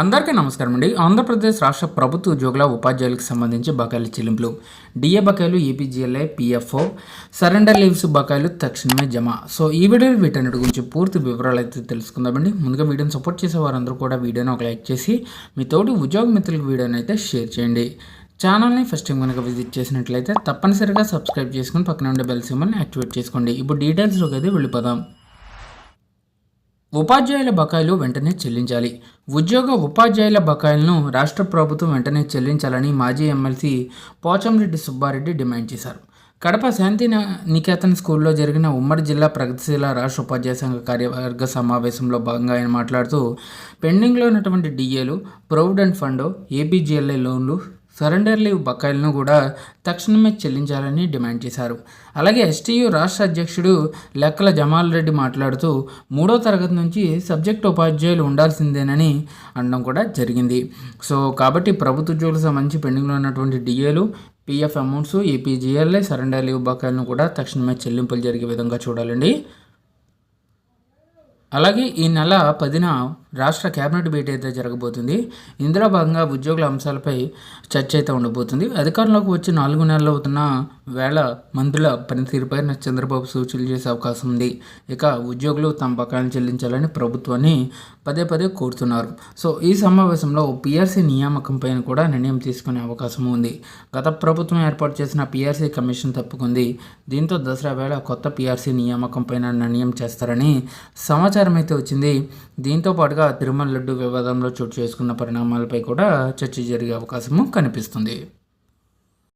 అందరికీ నమస్కారం అండి. ఆంధ్రప్రదేశ్ రాష్ట్ర ప్రభుత్వ ఉద్యోగుల ఉపాధ్యాయులకు సంబంధించి బకాయిల చెల్లింపులు. డిఏ బకాయిలు ఏపీజీఎల్ఐ పిఎఫ్ఓ సరెండర్ లీవ్స్ బకాయిలు తక్షణమే జమ. సో ఈ వీడియోలో వీటన్నిటి గురించి పూర్తి వివరాలు అయితే తెలుసుకుందామండి. ముందుగా వీడియోని సపోర్ట్ చేసే వారందరూ కూడా వీడియోని ఒక లైక్ చేసి మీ తోటి ఉద్యోగ మిత్రులకు వీడియోని అయితే షేర్ చేయండి. ఛానల్ని ఫస్ట్ టైం కనుక విజిట్ చేసినట్లయితే తప్పనిసరిగా సబ్స్క్రైబ్ చేసుకుని పక్కన ఉండే బెల్ సింబల్ని యాక్టివేట్ చేసుకోండి. ఇప్పుడు డీటెయిల్స్లోకి అయితే వెళ్ళిపోదాం. ఉపాధ్యాయుల బకాయిలు వెంటనే చెల్లించాలి. ఉద్యోగ ఉపాధ్యాయుల బకాయిలను రాష్ట్ర ప్రభుత్వం వెంటనే చెల్లించాలని మాజీ ఎమ్మెల్సీ పోచంరెడ్డి సుబ్బారెడ్డి డిమాండ్ చేశారు. కడప శాంతి నికేతన్ స్కూల్లో జరిగిన ఉమ్మడి జిల్లా ప్రగతిశీల రాష్ట్ర ఉపాధ్యాయ సంఘ కార్యవర్గ సమావేశంలో భాగంగా ఆయన మాట్లాడుతూ పెండింగ్లో ఉన్నటువంటి డిఏలు ప్రొవిడెంట్ ఫండ్ ఏపీజీఎల్ఐ లోన్లు సరెండర్ లీవ్ బకాయిలను కూడా తక్షణమే చెల్లించాలని డిమాండ్ చేశారు. అలాగే ఎస్టీయు రాష్ట్ర అధ్యక్షుడు లెక్కల జమాల్ రెడ్డి మాట్లాడుతూ మూడో తరగతి నుంచి సబ్జెక్ట్ ఉపాధ్యాయులు ఉండాల్సిందేనని అనడం కూడా జరిగింది. సో కాబట్టి ప్రభుత్వ ఉద్యోగులకు సంబంధించి పెండింగ్లో ఉన్నటువంటి డిఏలు PF amounts APGLI surrender leave బకాయిలను కూడా తక్షణమే చెల్లింపులు జరిగే విధంగా చూడాలండి. అలాగే ఈ నెల పదిన రాష్ట్ర కేబినెట్ భేటీ అయితే జరగబోతుంది. ఇందులో భాగంగా ఉద్యోగుల అంశాలపై చర్చ అయితే ఉండబోతుంది. అధికారంలోకి వచ్చి నాలుగు నెలలు అవుతున్న వేళ మంత్రుల పనితీరుపై చంద్రబాబు సూచనలు చేసే అవకాశం ఉంది. ఇక ఉద్యోగులు తమ బకాయిలు చెల్లించాలని ప్రభుత్వాన్ని పదే పదే కోరుతున్నారు. సో ఈ సమావేశంలో పిఆర్సీ నియామకంపై కూడా నిర్ణయం తీసుకునే అవకాశం ఉంది. గత ప్రభుత్వం ఏర్పాటు చేసిన పిఆర్సీ కమిషన్ తప్పుకుంది. దీంతో దసరా వేళ కొత్త పిఆర్సీ నియామకం పైన నిర్ణయం చేస్తారని సమాచారం అయితే వచ్చింది. దీంతో పాటుగా తిరుమల లడ్డు వివాదంలో చోటు చేసుకున్న పరిణామాలపై కూడా చర్చ జరిగే అవకాశము కనిపిస్తుంది.